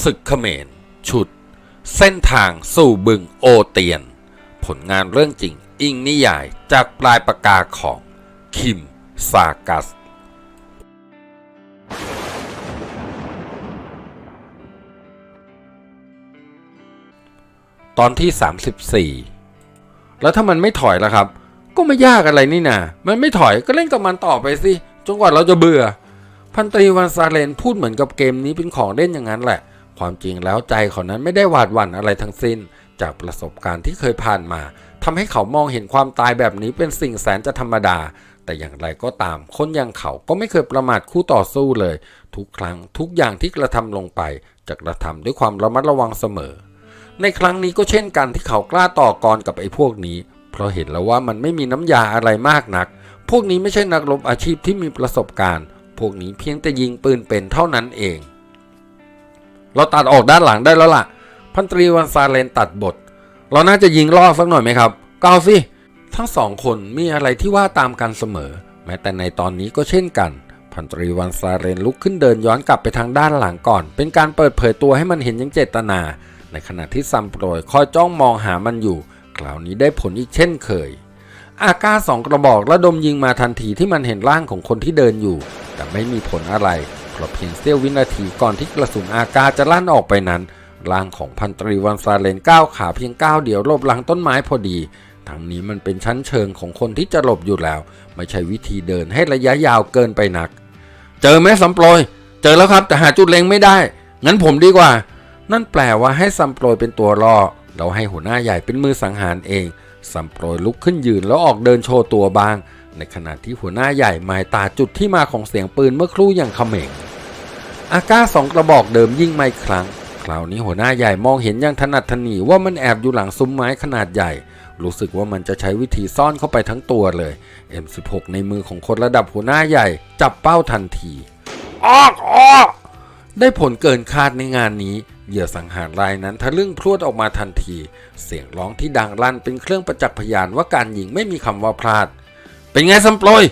ศึกเขมร ชุด เส้นทางสู่บึงโอเตียน ผลงานเรื่องจริงอิงนิยายจากปลายปากกาของ คิม ซากัส ตอนที่ 34 แล้วถ้ามันไม่ถอยล่ะครับ ก็ไม่ยากอะไรนี่นามันไม่ถอยก็เล่นกับมันต่อไปสิจนกว่าเราจะเบื่อพันตรีวันซาเลนพูดเหมือนกับเกมนี้เป็นของเล่นอย่างนั้นแหละ ความจริงแล้วใจเขานั้นไม่ได้หวาดหวั่นอะไรทั้งสิ้น จากประสบการณ์ที่เคยผ่านมาทำให้เขามองเห็นความตายแบบนี้เป็นสิ่งแสนจะธรรมดา แต่อย่างไรก็ตาม คนอย่างเขาก็ไม่เคยประมาทคู่ต่อสู้เลย ทุกครั้งทุกอย่างที่กระทำลงไปจะกระทำด้วยความระมัดระวังเสมอ ในครั้งนี้ก็เช่นกันที่เขากล้าต่อกรกับไอ้พวกนี้ เพราะเห็นแล้วว่ามันไม่มีน้ำยาอะไรมากนัก พวกนี้ไม่ใช่นักรบอาชีพที่มีประสบการณ์ พวกนี้เพียงแต่ยิงปืนเป็นเท่านั้นเอง เราตัดออกด้านหลังได้แล้วล่ะ พันตรีวันซาเลนตัดบท เราน่าจะยิงล่อสักหน่อยไหมครับก้าสิทั้งสองคนมีอะไรที่ว่าตามกันเสมอ แม้แต่ในตอนนี้ก็เช่นกัน พันตรีวันซาเรนลุกขึ้นเดินย้อนกลับไปทางด้านหลังก่อน เป็นการเปิดเผยตัวให้มันเห็นอยังเจตนา ในขณะที่ซัมโปรยคอยจ้องมองหามันอยู่ คราวนี้ได้ผลอีกเช่นเคย อาก้าสองกระบอกระดมยิงมาทันทีที่มันเห็นร่างของคนที่เดินอยู่ แต่ไม่มีผลอะไร เพราะเพียงเสี้ยววินาทีก่อนที่กระสุนอากาจะลั่นออกไปนั้นร่างของพันตรีวันซาเลนก้าวขาเพียงก้าวเดียวลบหลังต้นไม้พอดี ทั้งนี้มันเป็นชั้นเชิงของคนที่จะหลบอยู่แล้ว ไม่ใช่วิธีเดินให้ระยะยาวเกินไปนัก เจอไหมสัมโปรยเจอแล้วครับแต่หาจุดเล็งไม่ได้ งั้นผมดีกว่า นั่นแปลว่าให้ซัมโปรยเป็นตัวล่อ เราให้หัวหน้าใหญ่เป็นมือสังหารเองซัมโปรยลุกขึ้นยืนแล้วออกเดินโชว์ตัวบ้าง ในขณะที่หัวหน้าใหญ่หมายตาจุดที่มาของเสียงปืนเมื่อครู่อย่างเขม็งอาก้าสองกระบอกเดิมยิ่งไม่ครั้ง คราวนี้หัวหน้าใหญ่มองเห็นอย่างถนัดถนีว่ามันแอบอยู่หลังซุ้มไม้ขนาดใหญ่ รู้สึกว่ามันจะใช้วิธีซ่อนเข้าไปทั้งตัวเลย M16 ในมือของคนระดับหัวหน้าใหญ่ จับเป้าทันทีออกออกได้ผลเกินคาดในงานนี้ เหยื่อสังหารรายนั้นทะลึ่งพรวดออกมาทันที เสียงร้องที่ดังลั่นเป็นเครื่องประจักษ์พยานว่าการยิงไม่มีคำว่าพลาด เป็นไงซัมโปรย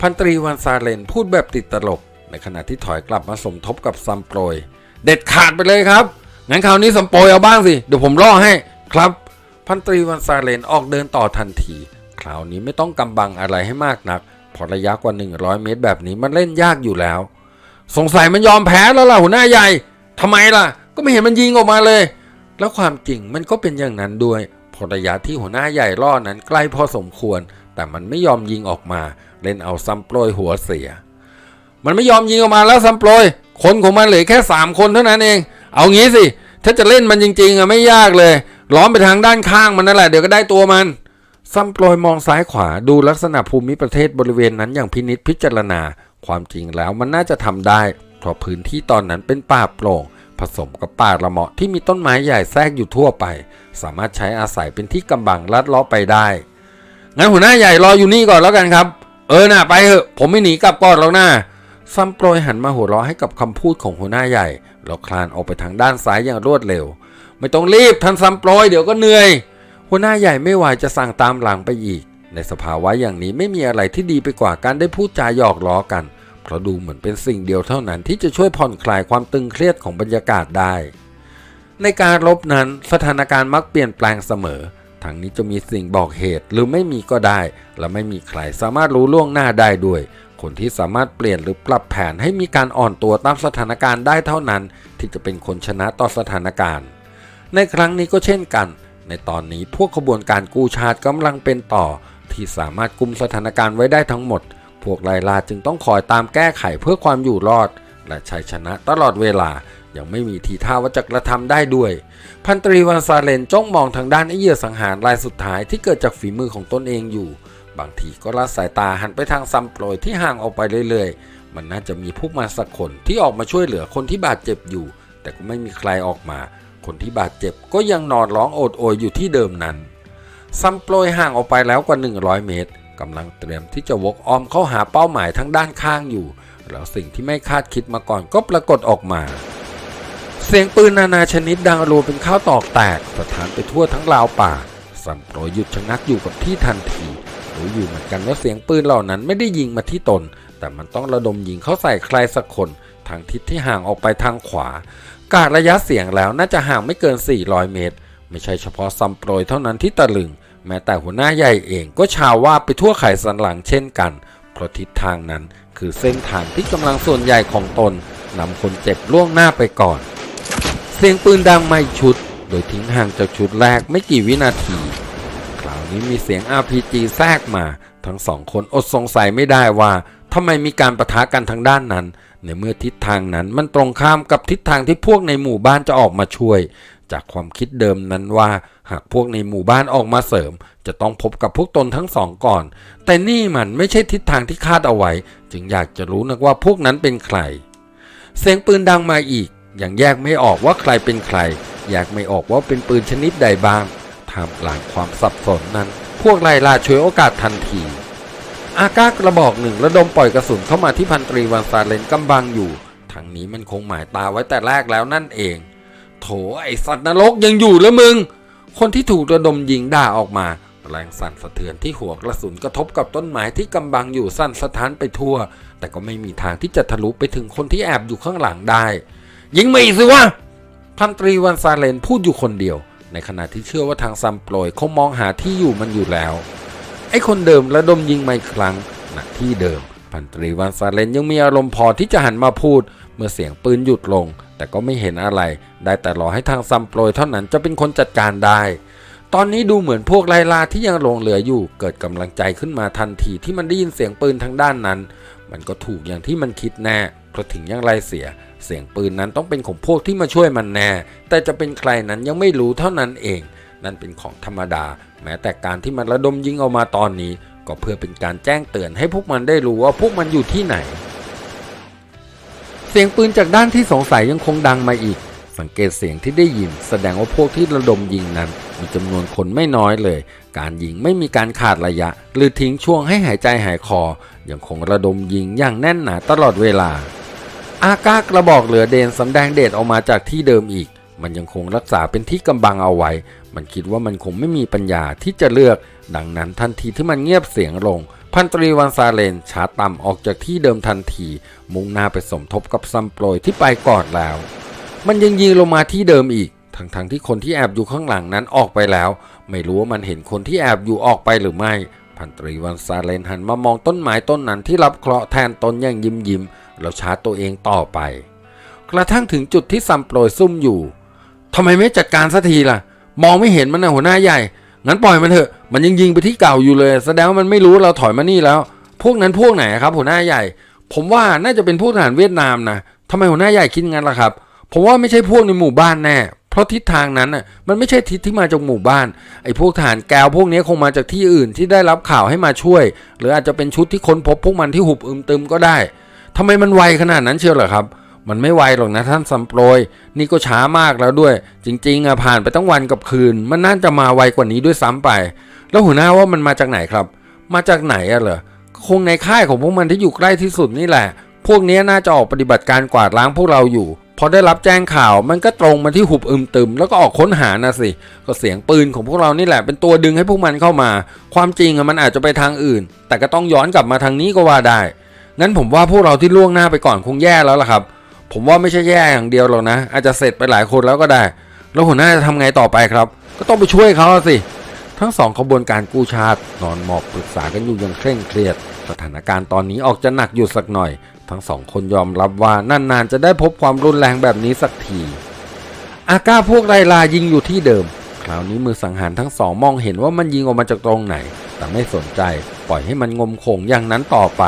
พันตรีวันซาเลนพูดแบบติดตลก ในขณะที่ถอยกลับมาสมทบกับซัมโปรย เด็ดขาดไปเลยครับ งั้นคราวนี้ซัมโปรยเอาบ้างสิ เดี๋ยวผมล่อให้ครับ พันตรีวันซาเลนออกเดินต่อทันที คราวนี้ไม่ต้องกำบังอะไรให้มากนักพระระยะกว่า 100 เมตรแบบนี้มันเล่นยากอยู่แล้ว สงสัยมันยอมแพ้แล้วล่ะหัวหน้าใหญ่ทำไมล่ะ ก็ไม่เห็นมันยิงออกมาเลย แล้วความจริงมันก็เป็นอย่างนั้นด้วยพระระยะที่หัวหน้าใหญ่ล่อนั้นใกล้พอสมควร แต่มันไม่ยอมยิงออกมา เล่นเอาซัมโปรยหัวเสีย มันไม่ยอมยิงออกมาแล้วซัมโปรย คนของมันเหลือแค่3คนเท่านั้นเอง เอางี้สิ ถ้าจะเล่นมันจริงๆอะไม่ยากเลย ล้อมไปทางด้านข้างมันนั่นแหละเดี๋ยวก็ได้ตัวมันซัมโปรยมองซ้ายขวาดูลักษณะภูมิประเทศบริเวณนั้นอย่างพินิษพิจารณา ความจริงแล้วมันน่าจะทำได้เพราะพื้นที่ตอนนั้นเป็นป่าโปร่ง ผสมกับป่าละเมาะที่มีต้นไม้ใหญ่แทรกอยู่ทั่วไป สามารถใช้อาศัยเป็นที่กำบังลัดเลาะไปได้ งั้นหัวหน้าใหญ่รออยู่นี่ก่อนแล้วกันครับ เออน่ะไปเถอะผมไม่หนีกลับก่อนแล้วนะซัมโปรยหันมาหัวเราะให้กับคำพูดของหัวหน้าใหญ่แล้วคลานออกไปทางด้านซ้ายอย่างรวดเร็ว ไม่ต้องรีบท่านซัมโปรยเดี๋ยวก็เหนื่อย หัวหน้าใหญ่ไม่ไหวจะสั่งตามหลังไปอีก ในสภาวะอย่างนี้ไม่มีอะไรที่ดีไปกว่าการได้พูดจาหยอกล้อกัน เพราะดูเหมือนเป็นสิ่งเดียวเท่านั้นที่จะช่วยผ่อนคลายความตึงเครียดของบรรยากาศได้ ในการรบนั้นสถานการณ์มักเปลี่ยนแปลงเสมอ ทางนี้จะมีสิ่งบอกเหตุหรือไม่มีก็ได้ และไม่มีใครสามารถรู้ล่วงหน้าได้ด้วย คนที่สามารถเปลี่ยนหรือปรับแผนให้มีการอ่อนตัวตามสถานการณ์ได้เท่านั้น ที่จะเป็นคนชนะต่อสถานการณ์ ในครั้งนี้ก็เช่นกัน ในตอนนี้พวกขบวนการกู้ชาติกำลังเป็นต่อ ที่สามารถกุมสถานการณ์ไว้ได้ทั้งหมด พวกไลลาจึงต้องคอยตามแก้ไขเพื่อความอยู่รอด และชัยชนะตลอดเวลา ยังไม่มีทีท่าว่าจะกระทำได้ด้วย พันตรีวันซาเลนจ้องมองทางด้านไอเหยื่อสังหารรายสุดท้ายที่เกิดจากฝีมือของตนเองอยู่ บางทีก็ละสายตาหันไปทางซัมโปรยที่ห่างออกไปเรื่อยๆ มันน่าจะมีผู้มาสักคนที่ออกมาช่วยเหลือคนที่บาดเจ็บอยู่ แต่ก็ไม่มีใครออกมา คนที่บาดเจ็บก็ยังนอนร้องโอดโอยอยู่ที่เดิมนั้นซัมโปรยห่างออกไปแล้วกว่า 100 เมตรกำลังเตรียมที่จะวกอ้อมเข้าหาเป้าหมายทั้งด้านข้างอยู่ แล้วสิ่งที่ไม่คาดคิดมาก่อนก็ปรากฏออกมา เสียงปืนนานาชนิดดังรัวเป็นข้าวตอกแตกสถานไปทั่วทั้งราวป่าซัมโปรยหยุดชะงักอยู่กับที่ทันทีรู้อยู่เหมือนกันว่าเสียงปืนเหล่านั้นไม่ได้ยิงมาที่ตน แต่มันต้องระดมยิงเข้าใส่ใครสักคนทางทิศที่ห่างออกไปทางขวา กาดระยะเสียงแล้วน่าจะห่างไม่เกิน 400 เมตร ไม่ใช่เฉพาะซัมโปรยเท่านั้นที่ตะลึง แม้แต่หัวหน้าใหญ่เองก็ชาวว่าไปทั่วไข่สันหลังเช่นกัน เพราะทิศทางนั้นคือเส้นทางที่กำลังส่วนใหญ่ของตนนำคนเจ็บล่วงหน้าไปก่อน เสียงปืนดังมาอีกชุด โดยทิ้งห่างจากชุดแรกไม่กี่วินาที คราวนี้มีเสียง RPG แทรกมา ทั้งสองคนอดสงสัยไม่ได้ว่าทำไมมีการประทะกันทางด้านนั้น ในเมื่อทิศทางนั้นมันตรงข้ามกับทิศทางที่พวกในหมู่บ้านจะออกมาช่วย จากความคิดเดิมนั้นว่า หากพวกในหมู่บ้านออกมาเสริม จะต้องพบกับพวกตนทั้งสองก่อน แต่นี่มันไม่ใช่ทิศทางที่คาดเอาไว้ จึงอยากจะรู้นักว่าพวกนั้นเป็นใคร เสียงปืนดังมาอีก ยังแยกไม่ออกว่าใครเป็นใคร แยกไม่ออกว่าเป็นปืนชนิดใดบ้างท่ามกลางความสับสนนั้น พวกไล่ล่าช่วยโอกาสทันที อากากระบอกหนึ่งระดมปล่อยกระสุนเข้ามาที่พันตรีวันซาเลนกำบังอยู่ทางนี้มันคงหมายตาไว้แต่แรกแล้วนั่นเอง โถไอสัตว์นรกยังอยู่แล้วมึง คนที่ถูกระดมยิงด่าออกมา แรงสั่นสะเทือนที่หัวกระสุนกระทบกับต้นไม้ที่กำบังอยู่สั่นสะท้านไปทั่ว แต่ก็ไม่มีทางที่จะทะลุไปถึงคนที่แอบอยู่ข้างหลังได้ ยิงมาอีกสิวะพันตรีวันซาเลนพูดอยู่คนเดียว ในขณะที่เชื่อว่าทางซัมโปรยคงมองหาที่อยู่มันอยู่แล้ว ไอ้คนเดิมระดมยิงมาอีกครั้งหนักที่เดิม พันตรีวันซาเลนยังมีอารมณ์พอที่จะหันมาพูด เมื่อเสียงปืนหยุดลง แต่ก็ไม่เห็นอะไร ได้แต่รอให้ทางซัมโปรยเท่านั้นจะเป็นคนจัดการได้ตอนนี้ดูเหมือนพวกไลลาที่ยังหลงเหลืออยู่ เกิดกำลังใจขึ้นมาทันทีที่มันได้ยินเสียงปืนทางด้านนั้น มันก็ถูกอย่างที่มันคิดแน่เพราะถึงอย่างไรเสีย เสียงปืนนั้นต้องเป็นของพวกที่มาช่วยมันแน่ แต่จะเป็นใครนั้นยังไม่รู้เท่านั้นเอง นั่นเป็นของธรรมดา แม้แต่การที่มันระดมยิงออกมาตอนนี้ ก็เพื่อเป็นการแจ้งเตือนให้พวกมันได้รู้ว่าพวกมันอยู่ที่ไหน เสียงปืนจากด้านที่สงสัยยังคงดังมาอีก สังเกตเสียงที่ได้ยิน แสดงว่าพวกที่ระดมยิงนั้นมีจำนวนคนไม่น้อยเลย การยิงไม่มีการขาดระยะ หรือทิ้งช่วงให้หายใจหายคอยังคงระดมยิงอย่างแน่นหนาตลอดเวลา อากากระบอกเหลือเดนสำแดงเดชออกมาจากที่เดิมอีก มันยังคงรักษาเป็นที่กำบังเอาไว้ มันคิดว่ามันคงไม่มีปัญญาที่จะเลือก ดังนั้นทันทีที่มันเงียบเสียงลง พันตรีวันซาเลนชาต่ำออกจากที่เดิมทันที มุ่งหน้าไปสมทบกับซัมโปรยที่ไปก่อนแล้ว มันยังยิงลงมาที่เดิมอีก ทั้งๆทที่คนที่แอบอยู่ข้างหลังนั้นออกไปแล้ว ไม่รู้ว่ามันเห็นคนที่แอบอยู่ออกไปหรือไม่ พันตรีวันซาเลนหันมามองต้นไม้ต้นนั้นที่รับเคราะห์แทนตนอย่างยิ้มยิ้ม แล้วชาร์จตัวเองต่อไป กระทั่งถึงจุดที่ซัมโปรยซุ่มอยู่ทำไมไม่จัดการสักทีล่ะ มองไม่เห็นมันนะหัวหน้าใหญ่ งั้นปล่อยมันเถอะ มันยังยิงไปที่เก่าอยู่เลย แสดงว่ามันไม่รู้เราถอยมานี่แล้ว พวกนั้นพวกไหนครับ หัวหน้าใหญ่ ผมว่าน่าจะเป็นพวกทหารเวียดนามนะทำไมหัวหน้าใหญ่คิดงั้นล่ะครับ ผมว่าไม่ใช่พวกในหมู่บ้านแน่ เพราะทิศทางนั้นน่ะ มันไม่ใช่ทิศที่มาจากหมู่บ้าน ไอ้พวกทหารแกวพวกนี้คงมาจากที่อื่นที่ได้รับข่าวให้มาช่วย หรืออาจจะเป็นชุดที่ค้นพบพวกมันที่หุบอึมตึมก็ได้ ทำไมมันไวขนาดนั้นเชียวเหรอครับ มันไม่ไวหรอกนะท่านซัมโปรย นี่ก็ช้ามากแล้วด้วย จริง ๆอะผ่านไปตั้งวันกับคืน มันน่าจะมาไวกว่านี้ด้วยซ้ำไป แล้วหัวหน้าว่ามันมาจากไหนครับ มาจากไหนอะเหรอคงในค่ายของพวกมันที่อยู่ใกล้ที่สุดนี่แหละ พวกนี้น่าจะออกปฏิบัติการกวาดล้างพวกเราอยู่ พอได้รับแจ้งข่าว มันก็ตรงมาที่หุบอึมตึม แล้วก็ออกค้นหานะสิ ก็เสียงปืนของพวกเรานี่แหละ เป็นตัวดึงให้พวกมันเข้ามา ความจริงอะมันอาจจะไปทางอื่น แต่ก็ต้องย้อนกลับมาทางนี้ก็ว่าได้ งั้นผมว่าพวกเราที่ล่วงหน้าไปก่อนคงแย่แล้วล่ะครับ ผมว่าไม่ใช่แย่อย่างเดียวหรอกนะ อาจจะเสร็จไปหลายคนแล้วก็ได้ แล้วหัวหน้าจะทำไงต่อไปครับ ก็ต้องไปช่วยเขาสิ ทั้งสองขบวนการกู้ชาตินอนหมอบปรึกษากันอยู่อย่างเคร่งเครียด สถานการณ์ตอนนี้ออกจะหนักอยู่สักหน่อย ทั้งสองคนยอมรับว่านานๆจะได้พบความรุนแรงแบบนี้สักทีอาก้าพวกไรลายิงอยู่ที่เดิม คราวนี้มือสังหารทั้งสองมองเห็นว่ามันยิงออกมาจากตรงไหน แต่ไม่สนใจ ปล่อยให้มันงมโขงอย่างนั้นต่อไป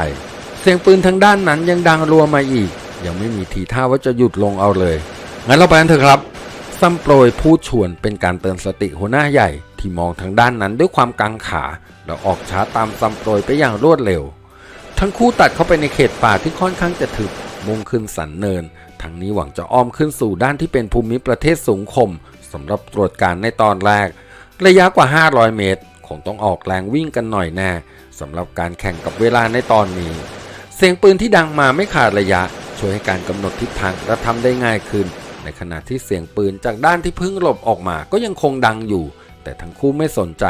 เสียงปืนทางด้านนั้นยังดังรัวมาอีก ยังไม่มีทีท่าว่าจะหยุดลงเอาเลย งั้นเราไปกันเถอะครับซัมโปรยพูดชวนเป็นการเตือนสติหัวหน้าใหญ่ ที่มองทางด้านนั้นด้วยความกังขา แล้วออกช้าตามซัมโปรยไปอย่างรวดเร็ว ทั้งคู่ตัดเข้าไปในเขตป่าที่ค่อนข้างจะถึกมุ่งขึ้นสันเนินทั้งนี้หวังจะอ้อมขึ้นสู่ด้านที่เป็นภูมิประเทศสูงคมสำหรับตรวจการในตอนแรก ระยะกว่า 500 เมตร คงต้องออกแรงวิ่งกันหน่อยแน่สำหรับการแข่งกับเวลาในตอนนี้ เสียงปืนที่ดังมาไม่ขาดระยะ ช่วยให้การกำหนดทิศทางกระทำได้ง่ายขึ้น ในขณะที่เสียงปืนจากด้านที่เพิ่งหลบออกมาก็ยังคงดังอยู่ แต่ทั้งคู่ไม่สนใจ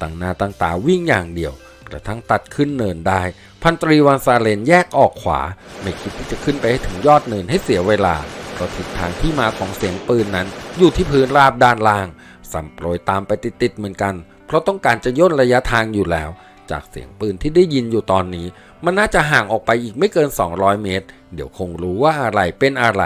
ตั้งหน้าตั้งตาวิ่งอย่างเดียว กระทั่งตัดขึ้นเนินได้ พันตรีวันซาเลนแยกออกขวา ไม่คิดที่จะขึ้นไปให้ถึงยอดเนินให้เสียเวลาเพราะทิศทางที่มาของเสียงปืนนั้น อยู่ที่พื้นราบด้านล่างสัมโปรยตามไปติดๆเหมือนกัน เพราะต้องการจะย่นระยะทางอยู่แล้ว จากเสียงปืนที่ได้ยินอยู่ตอนนี้ มันน่าจะห่างออกไปอีกไม่เกิน 200 เมตร เดี๋ยวคงรู้ว่าอะไรเป็นอะไร